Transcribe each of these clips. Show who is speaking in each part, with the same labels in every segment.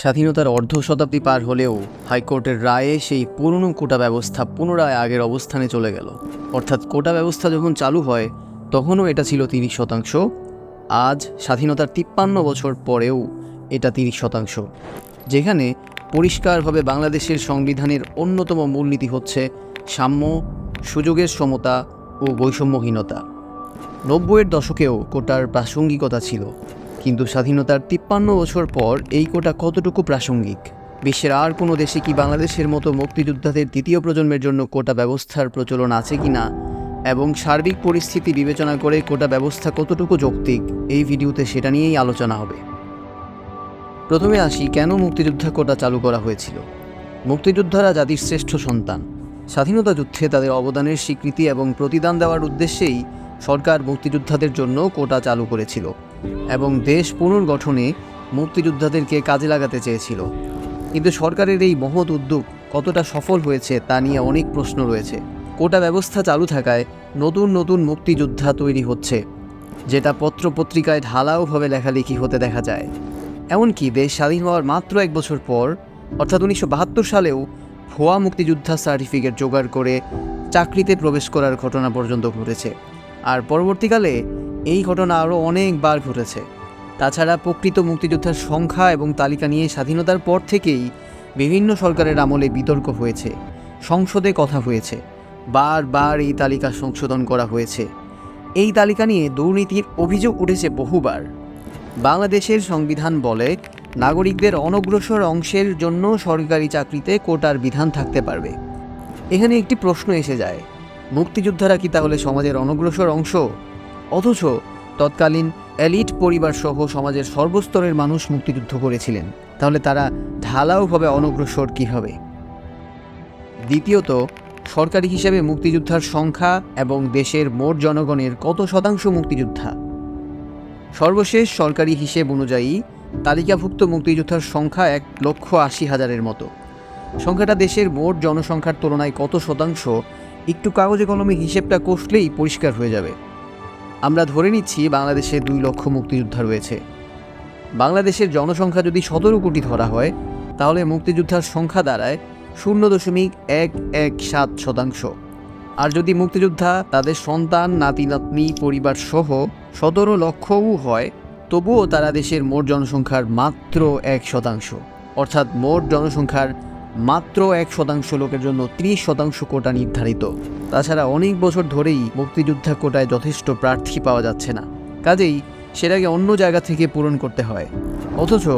Speaker 1: স্বাধীনতার অর্ধ শতাব্দী পার হলেও হাইকোর্টের রায়ে সেই পুরনো কোটা ব্যবস্থা পুনরায় আগের অবস্থানে চলে গেল। অর্থাৎ কোটা ব্যবস্থা যখন চালু হয়, তখনও এটা ছিল তিরিশ শতাংশ। আজ স্বাধীনতার তিপ্পান্ন বছর পরেও এটা তিরিশ শতাংশ। যেখানে পরিষ্কারভাবে বাংলাদেশের সংবিধানের অন্যতম মূলনীতি হচ্ছে সাম্য, সুযোগের সমতা ও বৈষম্যহীনতা। নব্বইয়ের দশকেও কোটার প্রাসঙ্গিকতা ছিল। কিন্তু স্বাধীনতার তিপ্পান্ন বছর পর এই কোটা কতটুকু প্রাসঙ্গিক? বিশ্বের আর কোনো দেশে কি বাংলাদেশের মতো মুক্তিযোদ্ধাদের দ্বিতীয় প্রজন্মের জন্য কোটা ব্যবস্থার প্রচলন আছে কি না? এবং সার্বিক পরিস্থিতি বিবেচনা করে কোটা ব্যবস্থা কতটুকু যৌক্তিক? এই ভিডিওতে সেটা নিয়েই আলোচনা হবে। প্রথমে আসি কেন মুক্তিযোদ্ধা কোটা চালু করা হয়েছিল? মুক্তিযোদ্ধারা জাতির শ্রেষ্ঠ সন্তান। স্বাধীনতা যুদ্ধে তাদের অবদানের স্বীকৃতি এবং প্রতিদান দেওয়ার উদ্দেশ্যেই সরকার মুক্তিযোদ্ধাদের জন্য কোটা চালু করেছিল। এবং দেশ পুনর্গঠনে মুক্তিযোদ্ধাদেরকে কাজে লাগাতে চেয়েছিল। কিন্তু সরকারের এই মহৎ উদ্যোগ কতটা সফল হয়েছে তা নিয়ে অনেক প্রশ্ন রয়েছে। কোটা ব্যবস্থা চালু থাকায় নতুন নতুন মুক্তিযোদ্ধা তৈরি হচ্ছে, যেটা পত্রপত্রিকায় ঢালাওভাবে লেখালেখি হতে দেখা যায়। এমনকি দেশ স্বাধীন হওয়ার মাত্র এক বছর পর, অর্থাৎ উনিশশো বাহাত্তর সালেও, ভুয়া মুক্তিযোদ্ধা সার্টিফিকেট জোগাড় করে চাকরিতে প্রবেশ করার ঘটনা পর্যন্ত ঘটেছে। আর পরবর্তীকালে এই ঘটনা আরও অনেকবার ঘটেছে। তাছাড়া প্রকৃত মুক্তিযোদ্ধার সংখ্যা এবং তালিকা নিয়ে স্বাধীনতার পর থেকেই বিভিন্ন সরকারের আমলে বিতর্ক হয়েছে, সংসদে কথা হয়েছে, বারবার এই তালিকা সংশোধন করা হয়েছে। এই তালিকা নিয়ে দুর্নীতির অভিযোগ উঠেছে বহুবার। বাংলাদেশের সংবিধান বলে নাগরিকদের অনগ্রসর অংশের জন্য সরকারি চাকরিতে কোটার বিধান থাকতে পারবে। এখানে একটি প্রশ্ন এসে যায়, মুক্তিযোদ্ধারা কি তাহলে সমাজের অনগ্রসর অংশ? অথচ তৎকালীন এলিট পরিবার সহ সমাজের সর্বস্তরের মানুষ মুক্তিযুদ্ধ করেছিলেন। তাহলে তারা ঢালাওভাবে অনগ্রসর কী হবে? দ্বিতীয়ত, সরকারি হিসেবে মুক্তিযোদ্ধার সংখ্যা এবং দেশের মোট জনগণের কত শতাংশ মুক্তিযোদ্ধা? সর্বশেষ সরকারি হিসেব অনুযায়ী তালিকাভুক্ত মুক্তিযোদ্ধার সংখ্যা এক লক্ষ আশি হাজারের মতো। সংখ্যাটা দেশের মোট জনসংখ্যার তুলনায় কত শতাংশ একটু কাগজে কলমে হিসেবটা কষলেই পরিষ্কার হয়ে যাবে। আমরা ধরে নিচ্ছি বাংলাদেশে দুই লক্ষ মুক্তিযোদ্ধা রয়েছে। বাংলাদেশের জনসংখ্যা যদি সতেরো কোটি ধরা হয়, তাহলে মুক্তিযোদ্ধার সংখ্যা দাঁড়ায় শূন্য দশমিক এক এক সাত শতাংশ। আর যদি মুক্তিযোদ্ধা, তাদের সন্তান নাতি নাতনি পরিবার সহ সতেরো লক্ষও হয়, তবুও তারা দেশের মোট জনসংখ্যার মাত্র এক শতাংশ। অর্থাৎ মোট জনসংখ্যার মাত্র এক শতাংশ লোকের জন্য ত্রিশ শতাংশ কোটা নির্ধারিত। তাছাড়া অনেক বছর ধরেই মুক্তিযোদ্ধা কোটায় যথেষ্ট প্রার্থী পাওয়া যাচ্ছে না। কাজেই সেটাকে অন্য জায়গা থেকে পূরণ করতে হয়। অথচ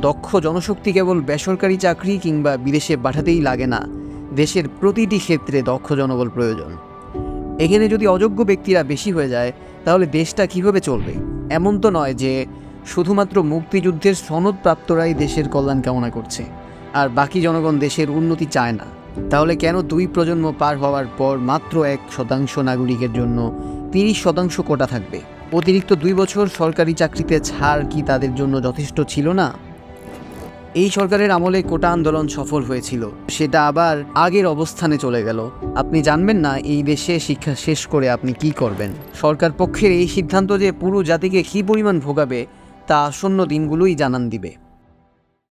Speaker 1: দক্ষ জনশক্তি কেবল বেসরকারি চাকরি কিংবা বিদেশে পাঠাতেই লাগে না, দেশের প্রতিটি ক্ষেত্রে দক্ষ জনবল প্রয়োজন। এখানে যদি অযোগ্য ব্যক্তিরা বেশি হয়ে যায়, তাহলে দেশটা কীভাবে চলবে? এমন তো নয় যে শুধুমাত্র মুক্তিযুদ্ধের সনদপ্রাপ্তরাই দেশের কল্যাণ কামনা করছে। আর বাকি জনগণ দেশের উন্নতি চায় না। তাহলে কেন দুই প্রজন্ম পার হওয়ার পর মাত্র এক শতাংশ নাগরিকের জন্য তিরিশ শতাংশ কোটা থাকবে? অতিরিক্ত দুই বছর সরকারি চাকরিতে ছাড় কি তাদের জন্য যথেষ্ট ছিল না? এই সরকারের আমলে কোটা আন্দোলন সফল হয়েছিল। সেটা আবার আগের অবস্থানে চলে গেল। আপনি জানবেন না এই দেশে শিক্ষা শেষ করে আপনি কি করবেন। সরকার পক্ষের এই সিদ্ধান্ত যে পুরো জাতিকে কী পরিমাণ ভোগাবে, তা আসন্ন দিনগুলোই জানান দিবে।